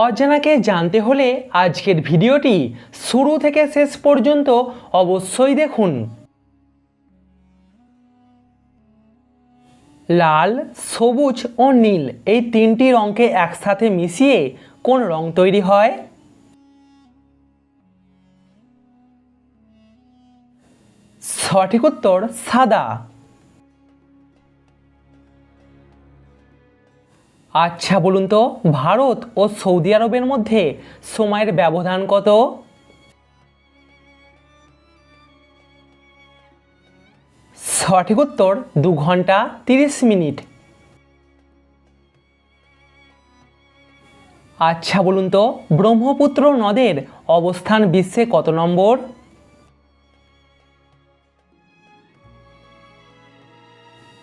অজানাকে জানতে হলে আজকের ভিডিওটি শুরু থেকে শেষ পর্যন্ত অবশ্যই দেখুন। লাল, সবুজ ও নীল এই তিনটি রঙকে একসাথে মিশিয়ে কোন রং তৈরি হয়? সঠিক উত্তর সাদা। আচ্ছা বলুন তো, ভারত ও সৌদি আরবের মধ্যে সময়ের ব্যবধান কত? সঠিক উত্তর, দু ঘণ্টা তিরিশ মিনিট। আচ্ছা বলুন তো, ব্রহ্মপুত্র নদের অবস্থান বিশ্বে কত নম্বর?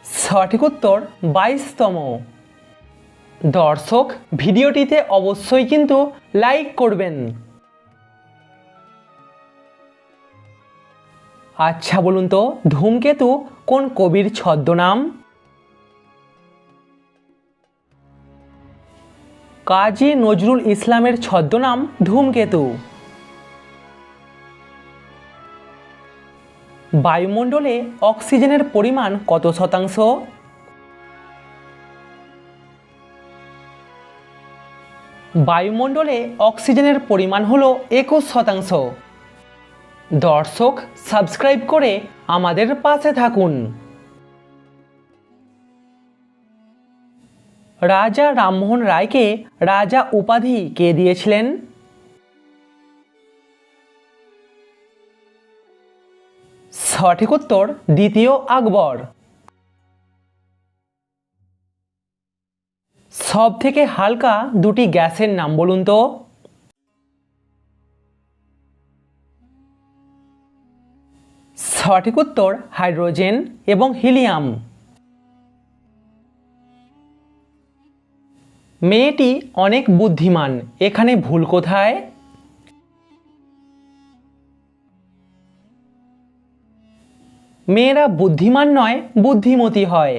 সঠিক উত্তর, বাইশতম। দর্শক, ভিডিওটিতে অবশ্যই কিন্তু লাইক করবেন। আচ্ছা বলুন তো, ধূমকেতু কোন কবির ছদ্মনাম? কাজী নজরুল ইসলামের ছদ্মনাম ধূমকেতু। বায়ুমণ্ডলে অক্সিজেনের পরিমাণ কত শতাংশ? বায়ুমণ্ডলে অক্সিজেনের পরিমাণ হল একুশ শতাংশ। দর্শক, সাবস্ক্রাইব করে আমাদের পাশে থাকুন। রাজা রামমোহন রায়কে রাজা উপাধি কে দিয়েছিলেন? সঠিক উত্তর, দ্বিতীয় আকবর। সব থেকে হালকা দুটি গ্যাসের নাম বলুন তো। সঠিক উত্তর হাইড্রোজেন এবং হিলিয়াম। মেয়েটি অনেক বুদ্ধিমান, এখানে ভুল কোথায়? মেয়েরা বুদ্ধিমান নয়, বুদ্ধিমতী হয়।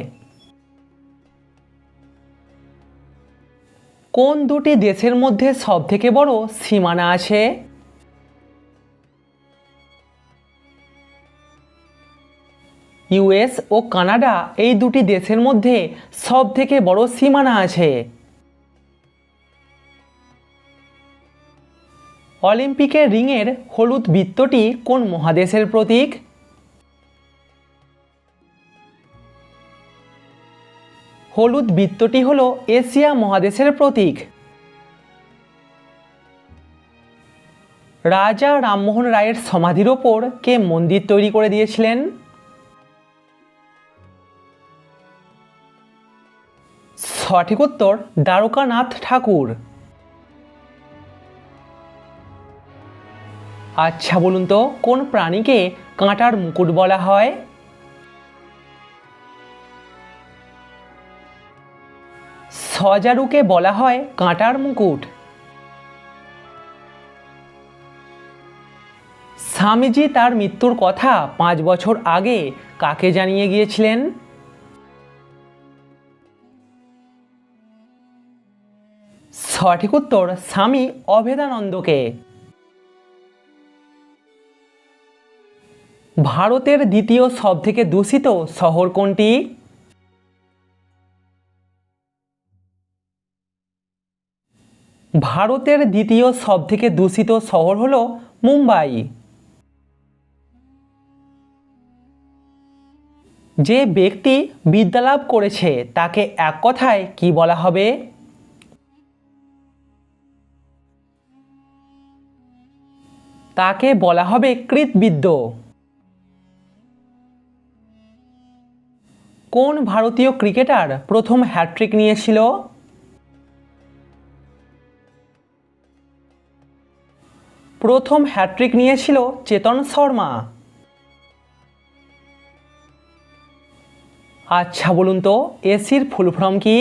কোন দুটি দেশের মধ্যে সবথেকে বড় সীমানা আছে? ইউএস ও কানাডা এই দুটি দেশের মধ্যে সবথেকে বড় সীমানা আছে। অলিম্পিকের রিংয়ের হলুদ বৃত্তটি কোন মহাদেশের প্রতীক? হলুদ বৃত্তটি হল এশিয়া মহাদেশের প্রতীক। রাজা রামমোহন রায়ের সমাধির ওপর কে মন্দির তৈরি করে দিয়েছিলেন? সঠিক উত্তর, দ্বারকানাথ ঠাকুর। আচ্ছা বলুন তো, কোন প্রাণীকে কাঁটার মুকুট বলা হয়? সজারুকে বলা হয় কাঁটার মুকুট। স্বামীজি তার মৃত্যুর কথা পাঁচ বছর আগে কাকে জানিয়ে গিয়েছিলেন? সঠিক উত্তর স্বামী অভেদানন্দকে। ভারতের দ্বিতীয় সবথেকে দূষিত শহর কোনটি? ভারতের দ্বিতীয় সবথেকে দূষিত শহর হল মুম্বাই। যে ব্যক্তি বিদ্যালাভ করেছে, তাকে এক কথায় কি বলা হবে? তাকে বলা হবে কৃতবিদ্য কোন ভারতীয় ক্রিকেটার প্রথম হ্যাট্রিক নিয়েছিল? প্রথম হ্যাট্রিক নিয়েছিল চেতন শর্মা। আচ্ছা বলুন তো, এসির ফুল ফর্ম কি?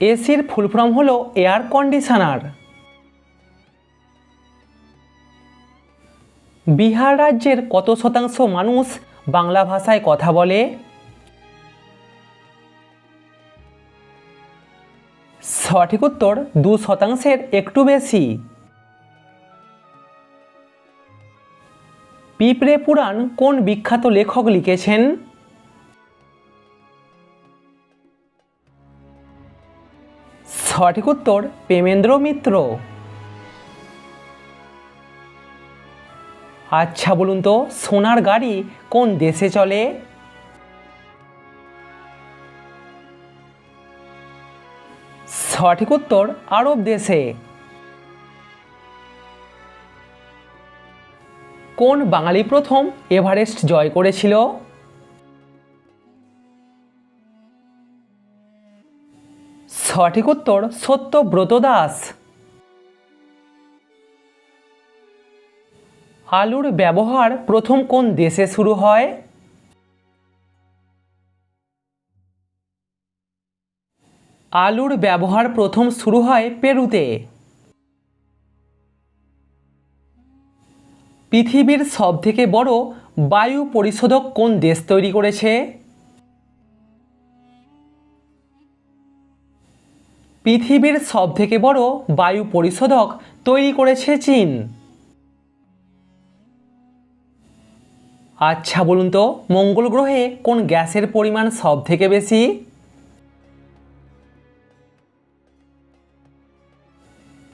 এসির ফুল ফর্ম হলো এয়ার কন্ডিশনার। বিহার রাজ্যের কত শতাংশ মানুষ বাংলা ভাষায় কথা বলে? সঠিক উত্তর দু শতাংশের একটু বেশি। পিঁপড়ে পুরাণ কোন বিখ্যাত লেখক লিখেছেন? সঠিক উত্তর প্রেমেন্দ্র মিত্র। আচ্ছা বলুন তো, সোনার গাড়ি কোন দেশে চলে? সঠিক উত্তর আরব দেশে। কোন বাঙালি প্রথম এভারেস্ট জয় করেছিল? সঠিক উত্তর সত্যব্রত দাস। আলুর ব্যবহার প্রথম কোন দেশে শুরু হয়? আলুর ব্যবহার প্রথম শুরু হয় পেরুতে। পৃথিবীর সবথেকে বড় বায়ু পরিশোধক কোন দেশ তৈরি করেছে? পৃথিবীর সবথেকে বড় বায়ু পরিশোধক তৈরি করেছে চীন। আচ্ছা বলুন তো, মঙ্গল গ্রহে কোন গ্যাসের পরিমাণ সব থেকে বেশি?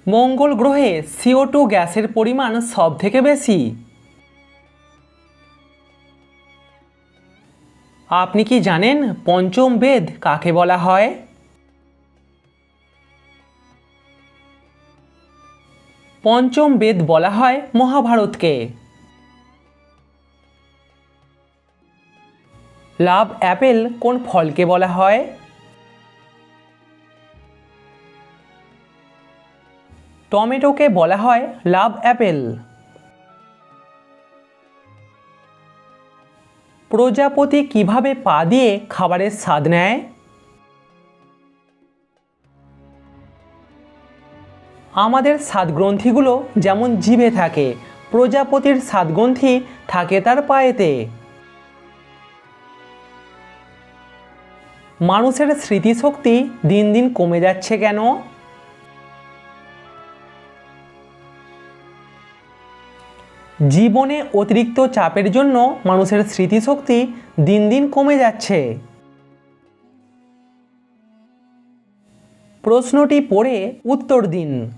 মঙ্গল গ্রহে সিও টু গ্যাসের পরিমাণ সব থেকে বেশি? আপনি কি জানেন পঞ্চম বেদ কাকে বলা হয়? পঞ্চম বেদ বলা হয় মহাভারতকে। লাভ অ্যাপেল কোন ফলকে বলা হয়? টমেটোকে বলা হয় লাভ অ্যাপেল। প্রজাপতি কীভাবে পা দিয়ে খাবারের স্বাদ নেয়? আমাদের স্বাদগ্রন্থিগুলো যেমন জিভে থাকে, প্রজাপতির স্বাদগ্রন্থি থাকে তার পায়েতে। মানুষের স্মৃতিশক্তি দিন দিন কমে যাচ্ছে কেন? জীবনে অতিরিক্ত চাপের জন্য মানুষের স্মৃতিশক্তি দিন দিন কমে যাচ্ছে। প্রশ্নটি পড়ে উত্তর দিন।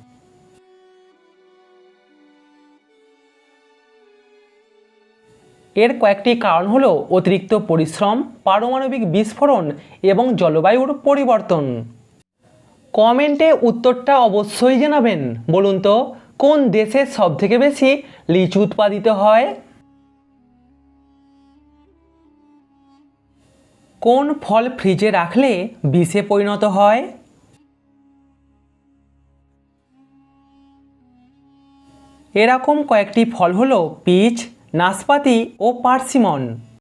এর কয়েকটি কারণ হল অতিরিক্ত পরিশ্রম, পারমাণবিক বিস্ফোরণ এবং জলবায়ুর পরিবর্তন। কমেন্টে উত্তরটা অবশ্যই জানাবেন, বলুন তো। কোন দেশে সব থেকে বেশি লিচু উৎপাদিত হয়? কোন ফল ফ্রিজে রাখলে বিষে পরিণত হয়? এরকম কয়েকটি ফল হলো পিচ, নাশপাতি ও পার্সিমন।